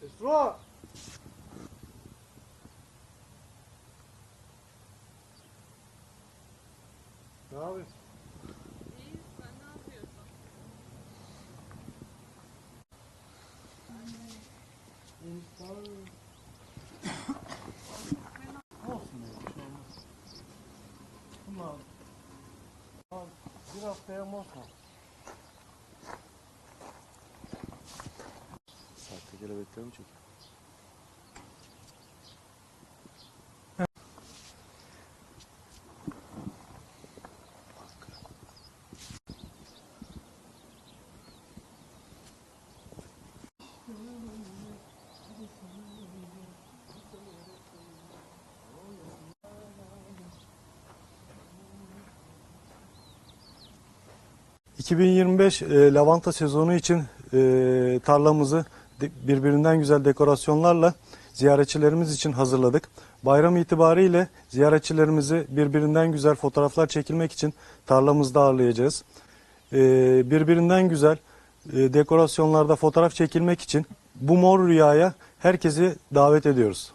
Su. Ne yapıyorsun? İyi, sen ne yapıyorsun? Olsun ya, bir şey olmaz. Bunlar Al, bir haftaya Sahte kelebekleri mi çekiyor? ...2025 e, lavanta sezonu için e, tarlamızı birbirinden güzel dekorasyonlarla ziyaretçilerimiz için hazırladık. Bayram itibariyle ziyaretçilerimizi birbirinden güzel fotoğraflar çekilmek için tarlamızda ağırlayacağız. E, birbirinden güzel e, dekorasyonlarda fotoğraf çekilmek için bu mor rüyaya herkesi davet ediyoruz.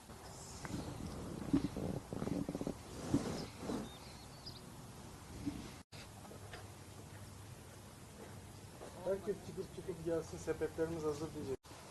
Herkes çıkıp çıkıp gelsin sepetlerimiz hazır diyecek.